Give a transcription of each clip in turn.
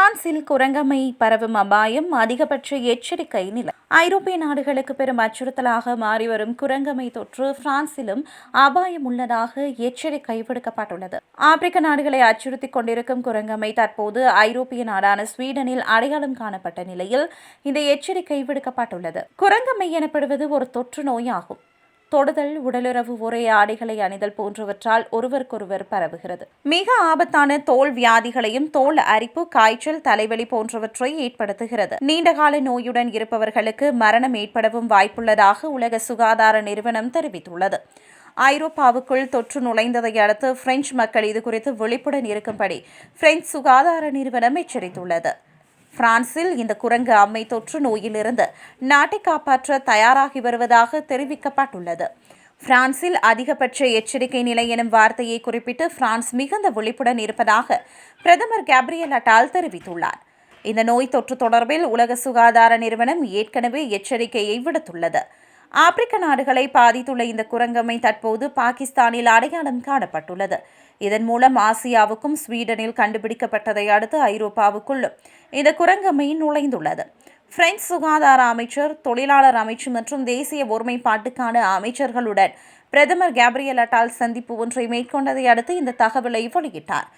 பிரான்சில் குரங்கமை பரவும் அபாயம் அதிகபட்ச எச்சரிக்கை நிலை. ஐரோப்பிய நாடுகளுக்கு பெரும் அச்சுறுத்தலாக மாறிவரும் குரங்கமை தொற்று பிரான்சிலும் அபாயம் உள்ளதாக எச்சரிக்கை விடுக்கப்பட்டுள்ளது. ஆப்பிரிக்க நாடுகளை அச்சுறுத்திக் கொண்டிருக்கும் குரங்கமை தற்போது ஐரோப்பிய நாடான ஸ்வீடனில் அடையாளம் காணப்பட்ட நிலையில் இந்த எச்சரிக்கை விடுக்கப்பட்டுள்ளது. குரங்கமை எனப்படுவது ஒரு தொற்று நோயாகும். தொடுதல் உடலுறவு ஒரே ஆடைகளை அணிதல் போன்றவற்றால் ஒருவருக்கொருவர் பரவுகிறது. மிக ஆபத்தான தோல் வியாதிகளையும் தோல் அரிப்பு காய்ச்சல் தலைவலி போன்றவற்றை ஏற்படுத்துகிறது. நீண்டகால நோயுடன் இருப்பவர்களுக்கு மரணம் ஏற்படவும் வாய்ப்புள்ளதாக உலக சுகாதார நிறுவனம் தெரிவித்துள்ளது. ஐரோப்பாவுக்குள் தொற்று நுழைந்ததை அடுத்து பிரெஞ்சு மக்கள் இதுகுறித்து விழிப்புடன் இருக்கும்படி பிரெஞ்சு சுகாதார நிறுவனம் எச்சரித்துள்ளது. பிரான்சில் இந்த குரங்கு அம்மை தொற்று நோயிலிருந்து நாட்டை காப்பாற்ற தயாராகி வருவதாக தெரிவிக்கப்பட்டுள்ளது. பிரான்சில் அதிகபட்ச எச்சரிக்கை நிலை எனும் வார்த்தையை குறிப்பிட்டு பிரான்ஸ் மிகுந்த விழிப்புடன் இருப்பதாக பிரதமர் கேப்ரியல் அட்டால் தெரிவித்துள்ளார். இந்த நோய் தொற்று தொடர்பில் உலக சுகாதார நிறுவனம் ஏற்கனவே எச்சரிக்கையை விடுத்துள்ளது. ஆப்பிரிக்க நாடுகளை பாதித்துள்ள இந்த குரங்கம்மை தற்போது பாகிஸ்தானில் அடையாளம் காணப்பட்டுள்ளது. இதன் மூலம் ஆசியாவுக்கும் ஸ்வீடனில் கண்டுபிடிக்கப்பட்டதை அடுத்து ஐரோப்பாவுக்குள்ளும் இந்த குரங்கமை நுழைந்துள்ளது. பிரெஞ்சு சுகாதார அமைச்சர் தொழிலாளர் அமைச்சு மற்றும் தேசிய ஒருமைப்பாட்டுக்கான அமைச்சர்களுடன் பிரதமர் கேப்ரியல் அட்டால் சந்திப்பு ஒன்றை மேற்கொண்டதை அடுத்து இந்த தகவலை வெளியிட்டார்.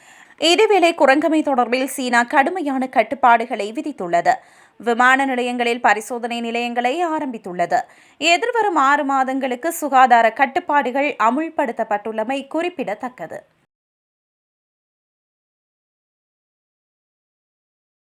இதேவேளை குரங்கமை தொடர்பில் சீனா கடுமையான கட்டுப்பாடுகளை விதித்துள்ளது. விமான நிலையங்களில் பரிசோதனை நிலையங்களை ஆரம்பித்துள்ளது. எதிர்வரும் ஆறு மாதங்களுக்கு சுகாதார கட்டுப்பாடுகள் அமுல்படுத்தப்பட்டுள்ளமை குறிப்பிடத்தக்கது.